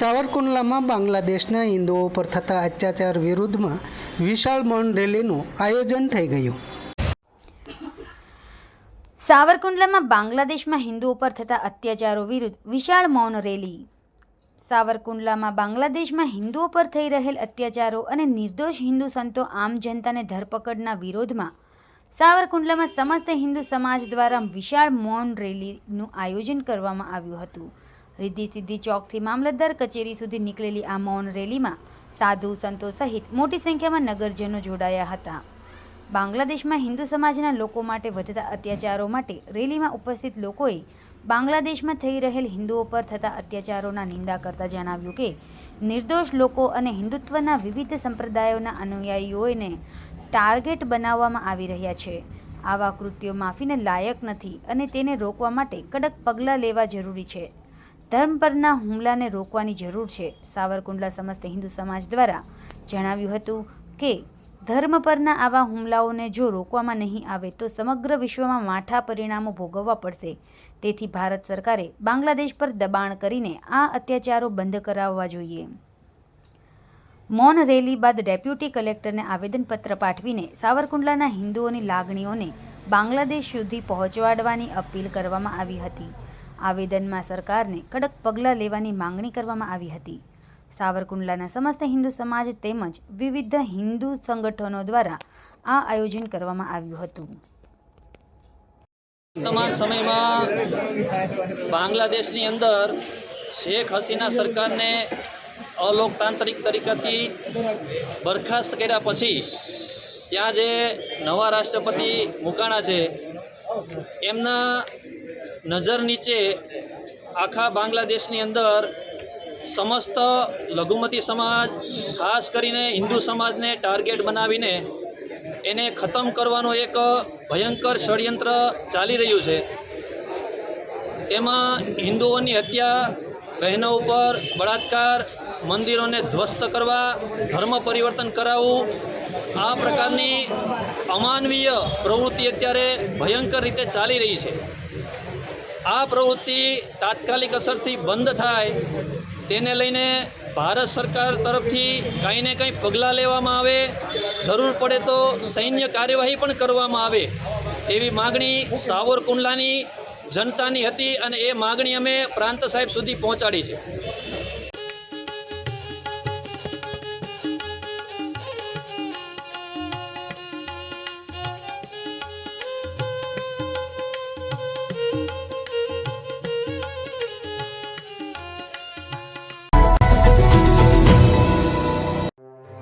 સાવરકુંડલામાં બાંગ્લાદેશના હિન્દુઓ પર થતા અત્યાચાર વિરુદ્ધમાં વિશાળ મૌન રેલીનું આયોજન થઈ ગયું. સાવરકુંડલામાં બાંગ્લાદેશમાં હિન્દુઓ પર થતા અત્યાચારો વિરુદ્ધ વિશાળ મૌન રેલી. સાવરકુંડલામાં બાંગ્લાદેશમાં હિન્દુઓ પર થઈ રહેલ અત્યાચારો અને નિર્દોષ હિન્દુ સંતો આમ જનતાને ધરપકડના વિરોધમાં સાવરકુંડલામાં સમસ્ત હિન્દુ સમાજ દ્વારા વિશાળ મૌન રેલીનું આયોજન કરવામાં આવ્યું હતું. રિદ્ધિ સિદ્ધિ ચોકથી મામલતદાર કચેરી સુધી નીકળેલી આ મૌન રેલીમાં સાધુ સંતો સહિત મોટી સંખ્યામાં નગરજનો જોડાયા હતા. બાંગ્લાદેશમાં હિન્દુ સમાજના લોકો માટે વધતા અત્યાચારો માટે રેલીમાં ઉપસ્થિત લોકોએ બાંગ્લાદેશમાં થઈ રહેલ હિન્દુઓ પર થતા અત્યાચારોના નિંદા કરતા જણાવ્યું કે, નિર્દોષ લોકો અને હિન્દુત્વના વિવિધ સંપ્રદાયોના અનુયાયીઓને ટાર્ગેટ બનાવવામાં આવી રહ્યા છે. આવા કૃત્યો માફીને લાયક નથી અને તેને રોકવા માટે કડક પગલાં લેવા જરૂરી છે. ધર્મ પરના હુમલાને રોકવાની જરૂર છે. સાવરકુંડલા સમસ્ત હિન્દુ સમાજ દ્વારા જણાવ્યું હતું કે, ધર્મ પરના આવા હુમલાઓને જો રોકવામાં નહીં આવે, તો સમગ્ર વિશ્વમાં માઠા પરિણામો ભોગવવા પડશે. તેથી ભારત સરકારે બાંગ્લાદેશ પર દબાણ કરીને આ અત્યાચારો બંધ કરાવવા જોઈએ. મૌન રેલી બાદ ડેપ્યુટી કલેક્ટરને આવેદનપત્ર પાઠવીને સાવરકુંડલાના હિન્દુઓની લાગણીઓને બાંગ્લાદેશ સુધી પહોંચાડવાની અપીલ કરવામાં આવી હતી. આવેદનમાં સરકારને કડક પગલાં લેવાની માંગણી કરવામાં આવી હતી. સાવરકુંડલાના સમસ્ત હિન્દુ સમાજ તેમજ વિવિધ હિન્દુ સંગઠનો દ્વારા આ આયોજન કરવામાં આવ્યું હતું. વર્તમાન સમયમાં બાંગ્લાદેશની અંદર શેખ હસીના સરકારને અલોકતાંત્રિક તરીકેથી બરખાસ્ત કર્યા પછી ત્યાં જે નવા રાષ્ટ્રપતિ મુકાણા છે, એમના નજર નીચે આખા બાંગ્લાદેશની અંદર સમસ્ત લઘુમતી સમાજ, ખાસ કરીને હિન્દુ સમાજને ટાર્ગેટ બનાવીને એને ખતમ કરવાનો એક ભયંકર ષડયંત્ર ચાલી રહ્યું છે. એમાં હિન્દુઓની હત્યા, બહેનો ઉપર બળાત્કાર, મંદિરોને ધ્વસ્ત કરવા, ધર્મ પરિવર્તન કરાવવું, આ પ્રકારની અમાનવીય પ્રવૃત્તિ અત્યારે ભયંકર રીતે ચાલી રહી છે. આ પ્રવૃત્તિ તાત્કાલિક અસરથી બંધ થાય, તેને લઈને ભારત સરકાર તરફથી કંઈ ને કંઈ પગલાં લેવામાં આવે. જરૂર પડે તો સૈન્ય કાર્યવાહી પણ કરવામાં આવે. એવી માગણી સાવરકુંડલાની જનતાની હતી અને એ માગણી અમે પ્રાંત સાહેબ સુધી પહોંચાડી છે.